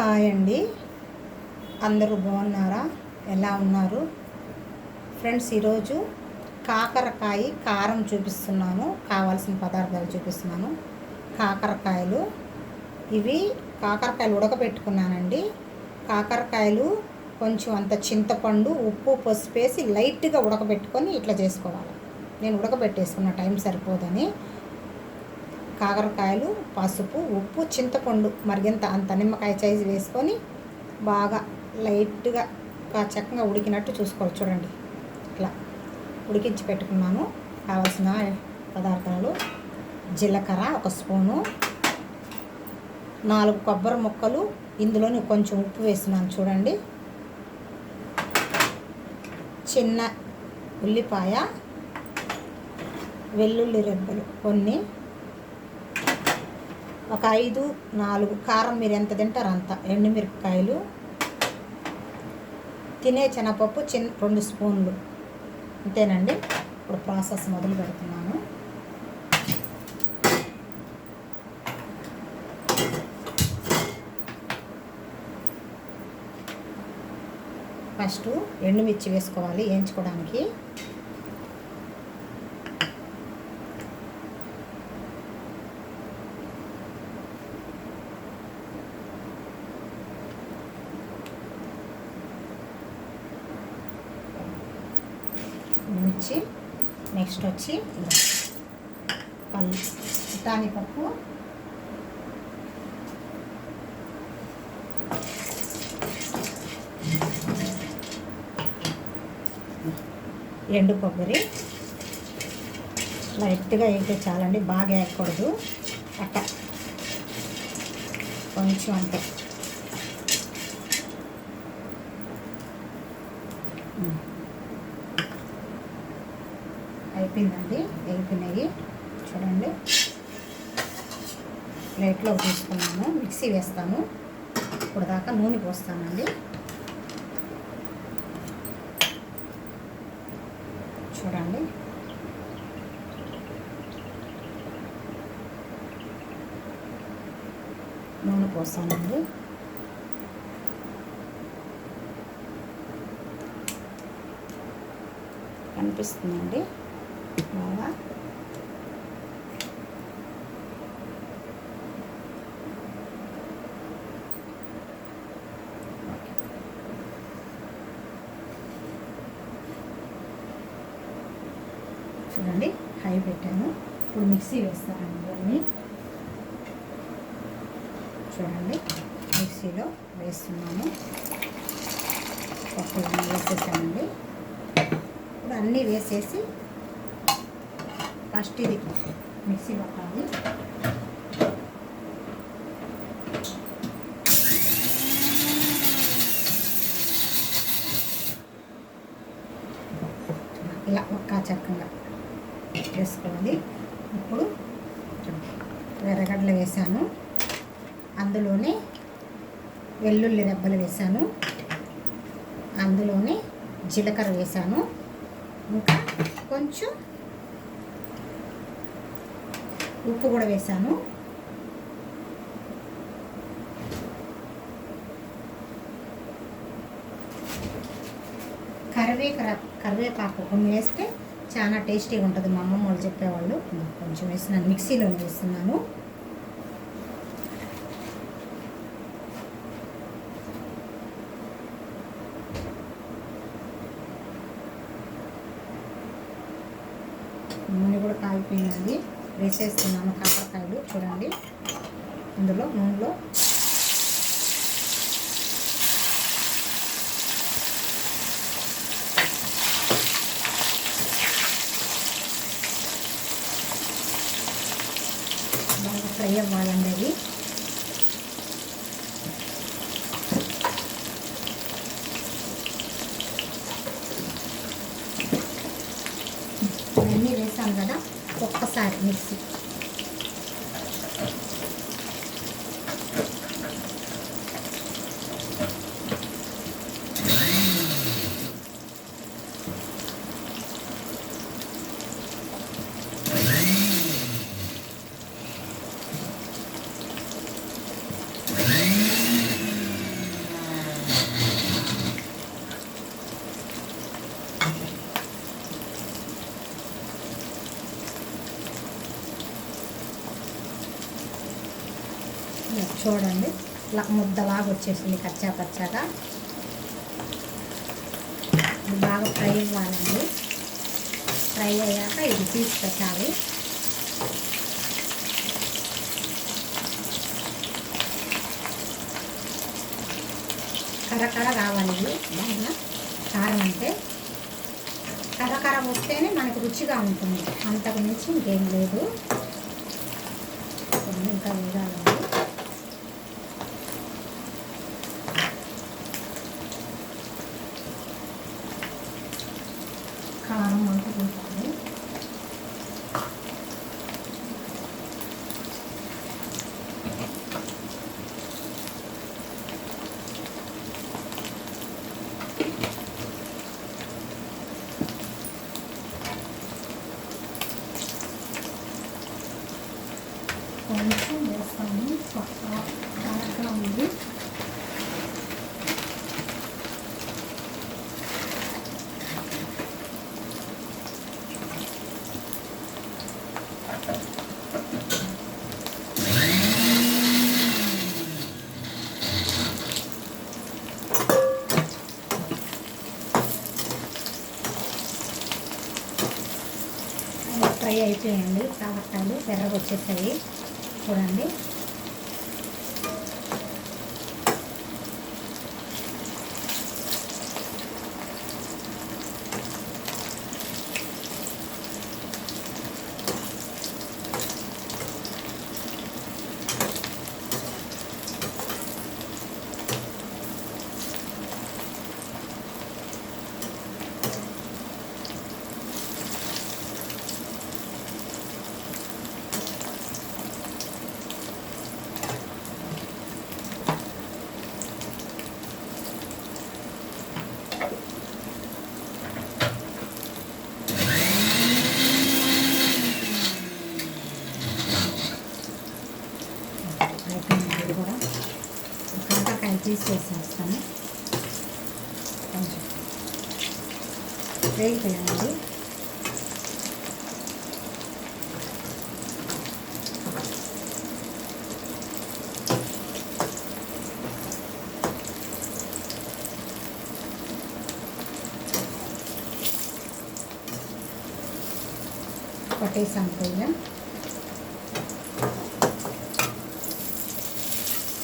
Hi అండి అందరూ బాగున్నారా? ఎలా ఉన్నారు? ఫ్రెండ్స్ ఈరోజు కాకరకాయ కారం చూపిస్తున్నాను. కావాల్సిన పదార్థాలు చూపిస్తున్నాను. కాకరకాయలు. ఇవి కాకరకాయలు ఉడకబెట్టుకున్నానండి. కాకరకాయలు కొంచెం అంత చింతపండు ఉప్పు పసుపు వేసి లైట్గా ఉడకబెట్టుకొని ఇట్లా చేసుకోవాలి. నేను ఉడకబెట్టేసుకున్న టైం సరిపోదని. కాకరకాయలు పసుపు ఉప్పు చింతపండు మరిగింత అంత నిమ్మకాయ సైజు వేసుకొని బాగా లైట్గా చక్కగా ఉడికినట్టు చూసుకోవాలి చూడండి. ఇట్లా ఉడికించి పెట్టుకున్నాను. కావాల్సిన పదార్థాలు జీలకర్ర ఒక స్పూను నాలుగు కొబ్బరి ముక్కలు ఇందులోని కొంచెం ఉప్పు వేస్తున్నాను చూడండి. చిన్న ఉల్లిపాయ వెల్లుల్లి రెబ్బలు కొన్ని ఒక ఐదు నాలుగు. కారం మీరు ఎంత తింటారు అంత. ఎండుమిరపకాయలు తినే శనగపప్పు చిన్న రెండు స్పూన్లు. అంతేనండి. ఇప్పుడు ప్రాసెస్ మొదలు పెడుతున్నాను. ఫస్ట్ ఎండుమిర్చి వేసుకోవాలి వేయించుకోవడానికి. మిర్చి నెక్స్ట్ వచ్చి పల్లి తానిపప్పు ఎండు కొబ్బరి. లైట్గా వేస్తే చాలండి బాగా వేయకూడదు. అట్ట. కొంచెం అంటే అయిపోయిందండి. అయిపోయినాయి. చూడండి. ప్లేట్లో తీసుకున్నాము మిక్సీ వేస్తాను. ఇప్పుడు దాకా నూనె పోస్తానండి. చూడండి. నూనె పోస్తానండి. కనిపిస్తుందండి. బాగా చూడండి హై పెట్టాను. ఇప్పుడు మిక్సీ వేస్తాను ఇవన్నీ చూడండి మిక్సీలో వేస్తున్నాను. పప్పు వేసేసానండి ఇప్పుడు అన్నీ వేసేసి ఫస్ట్ ఇది మిక్సీ పట్టాలి ఇలా ఒక్క చక్కగా వేసుకోవాలి ఇప్పుడు ఎర్రగడ్డలు వేసాను అందులోనే వెల్లుల్లి రెబ్బలు వేసాను అందులోనే జీలకర్ర వేసాను ఇంకా కొంచెం ఉప్పు కూడా వేసాను. కరివేకర కరివేపాకు కొన్ని వేస్తే చాలా టేస్టీగా ఉంటుంది. మా అమ్మమ్మ వాళ్ళు చెప్పేవాళ్ళు. కొంచెం వేస్తున్నాను. మిక్సీలో వేస్తున్నాను నూనె కూడా కాగిపోయిందండి వేసేస్తున్నాను కాకరకాయలు. చూడండి. ఇందులో నూనెలో చూడండి. ఇలా ముద్దలాగా వచ్చేసింది కచ్చా పచ్చాగా. బాగా ఫ్రై ఇవ్వాలండి ఫ్రై అయ్యాక ఇది తీసి పెట్టాలి. కరకర రావాలి. బాగా కారం అంటే కరకర వస్తేనే మనకు రుచిగా ఉంటుంది. అంతకు మించి ఇంకేం లేదు. ఇంకా వేయాలండి కారం అంటుకుంటుంది కొంచెం వేస్తాము బాగా ఉంది చేయండి. అయిపోయాయండి కాకరకాయలు ఎర్రగా వచ్చేసాయి చూడండి. అయిపోయింది ఇది కూడా కాకరకాయ తీసేసేస్తాను కొంచెం వేగిపోయానండి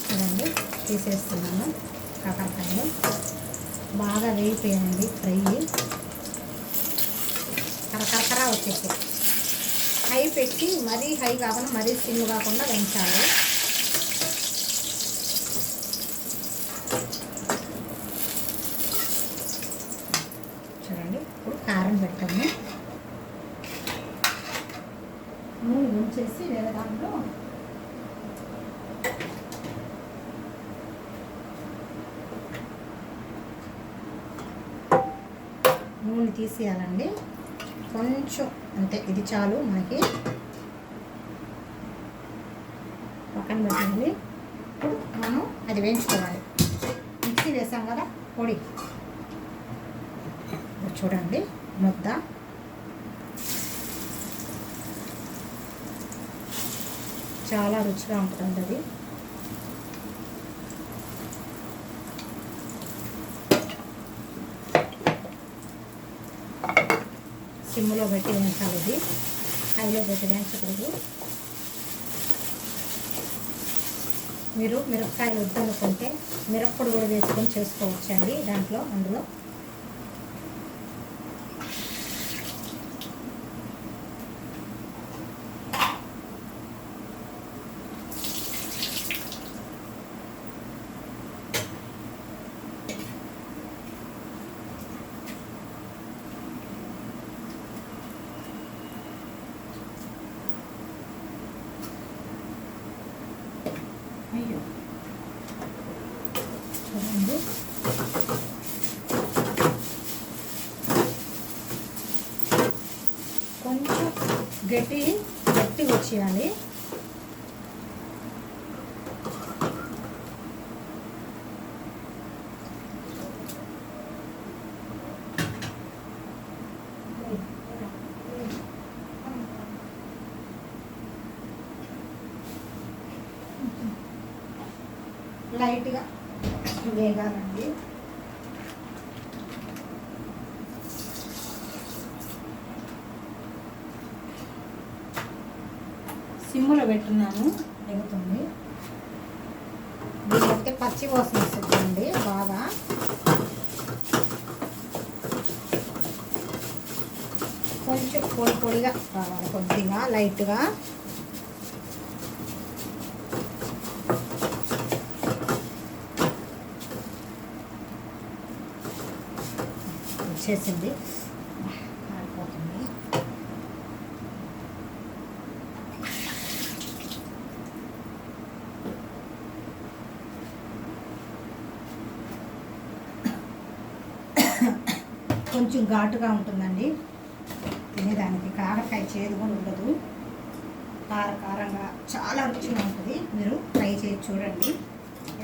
చూడండి తీసేస్తున్నాను కాకరకాయలు బాగా వేగిపోయాయండి ఫ్రై. కరకరకర వచ్చేసి హై పెట్టి మరీ హై కాకుండా మరీ సిమ్ కాకుండా వేయించాలి చూడండి ఇప్పుడు కారం పెట్టాము నూనె ఉంచేసి వేరే దాంట్లో నూనె తీసేయాలండి. కొంచెం అంతే ఇది చాలు మనకి. పక్కన పెట్టండి. ఇప్పుడు మనం అది వేయించుకోవాలి. మిక్సీ వేసాం కదా పొడి. చూడండి ముద్ద. చాలా రుచిగా ఉంటుంది అది సిమ్లో పెట్టి వేయించాలి ఇది. హైలో పెట్టి వేయించకూడదు. మీరు మిరపకాయలు వద్దనుకుంటే మిరప్పొడి కూడా వేసుకొని చేసుకోవచ్చండి దాంట్లో అందులో అయ్యో చూడండి కొంచెం గట్టి గట్టి వచ్చేయాలి. లైట్గా వేగాలండి. సిమ్ములో పెట్టున్నాను ఎగుతుంది దీనికైతే పచ్చి వాసన వస్తుందండి బాగా. కొంచెం పొడి పొడిగా రావాలి కొద్దిగా లైట్గా. వచ్చేసింది కొంచెం ఘాటుగా ఉంటుందండి. తినేదానికి కారకాయ చేదు కూడా ఉండదు. కార కారంగా చాలా రుచిగా ఉంటుంది. మీరు ట్రై చేసి చూడండి.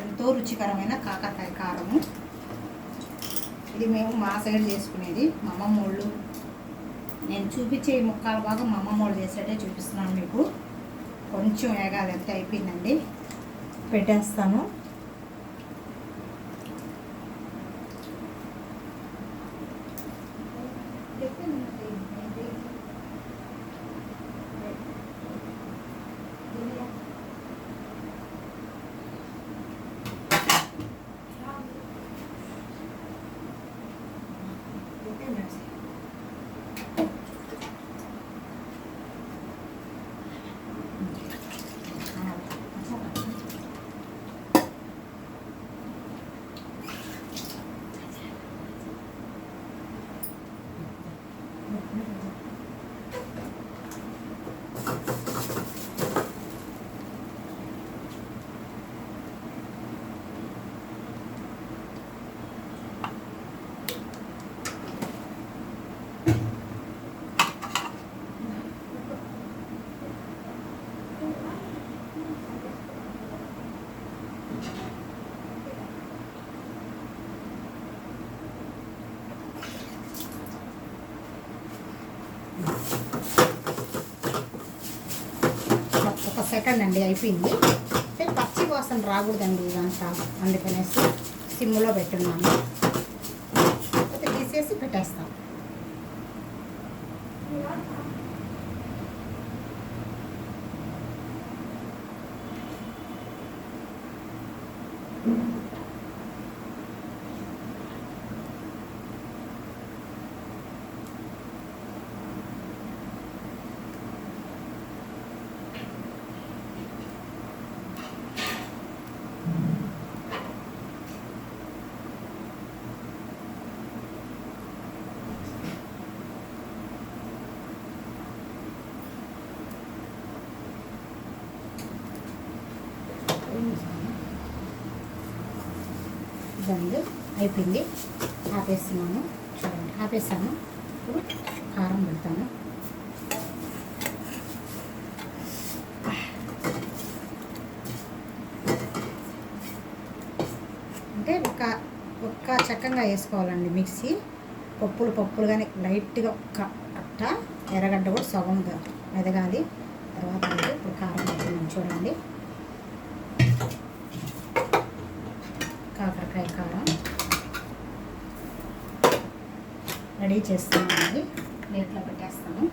ఎంతో రుచికరమైన కాకరకాయ కారము. ఇది మేము మా సైడ్ చేసుకునేది. మా అమ్మమ్మ వాళ్ళు నేను చూపించే ఈ ముక్కల భాగం మా అమ్మమ్మ వాళ్ళు చేసేటే చూపిస్తున్నాను మీకు. కొంచెం వేగాలి ఎంత అయిపోయిందండి. పెట్టేస్తాను. ఒక అండి అయిపోయింది. అంటే పచ్చి వాసన రాకూడదండి ఇదంతా. అందుకనేసి సిమ్లో పెట్టున్నాను. చూడండి అయిపోయింది. ఆపేస్తున్నాను. చూడండి ఆపేస్తాను. ఇప్పుడు కారం పెడతాను. అంటే ఒక ఒక్క చక్కగా వేసుకోవాలండి మిక్సీ. పప్పులు పప్పులు కానీ లైట్గా ఒక్క అట్ట ఎర్రగడ్డ కూడా సగం మెదగాలి. తర్వాత ఇప్పుడు కారం పెడుతున్నాను చూడండి. కాకరకాయ కారం రెడీ చేస్తామండి ప్లేట్లో పెట్టేస్తాను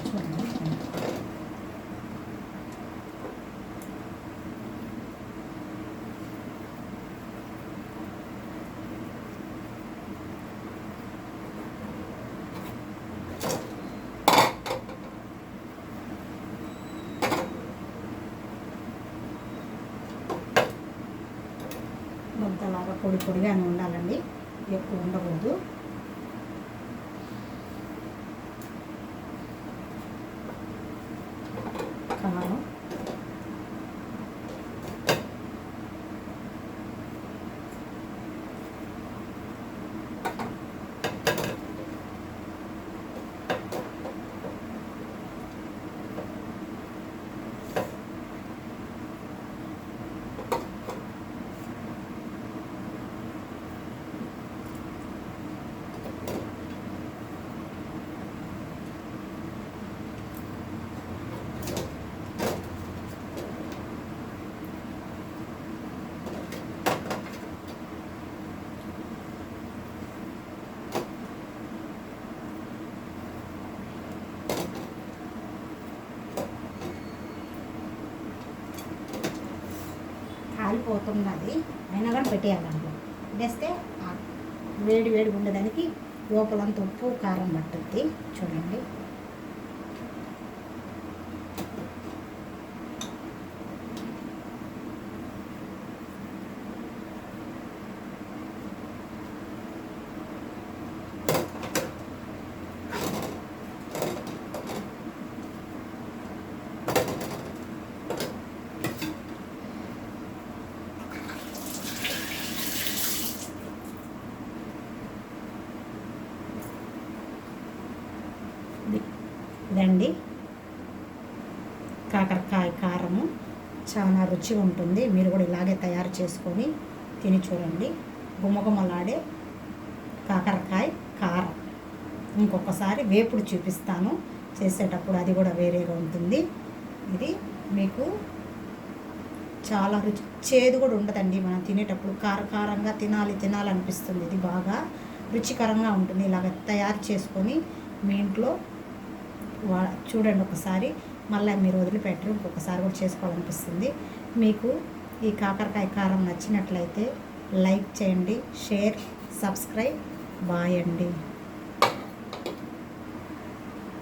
చూడండి ముద్దలాగా పొడి పొడిగానే ఉండాలండి ఎక్కువ ఉండకూడదు. పోతున్నది. అయినా కూడా పెట్టేయాలి పెట్టేస్తే వేడి వేడి ఉండేదానికి లోపలంత ఉప్పు కారం పట్టుద్ది. చూడండి ఇది- ఇదండి కాకరకాయ కారము చాలా రుచిగా ఉంటుంది. మీరు కూడా ఇలాగే తయారు చేసుకొని తిని చూడండి. గుమగుమలాడే కాకరకాయ కారం. ఇంకొకసారి వేపుడు చూపిస్తాను. చేసేటప్పుడు అది కూడా వేరేగా ఉంటుంది. ఇది మీకు చాలా రుచి చేదు కూడా ఉండదండి. మనం తినేటప్పుడు కారకారంగా తినాలి తినాలనిపిస్తుంది. ఇది బాగా రుచికరంగా ఉంటుంది. ఇలాగ తయారు చేసుకొని మీ ఇంట్లో వా చూడండి ఒకసారి. మళ్ళీ మీరు వదిలిపెట్టరు ఇంకొకసారి కూడా చేసుకోవాలనిపిస్తుంది. మీకు ఈ కాకరకాయ కారం నచ్చినట్లయితే లైక్ చేయండి షేర్ సబ్స్క్రైబ్ బాయ్ అండి.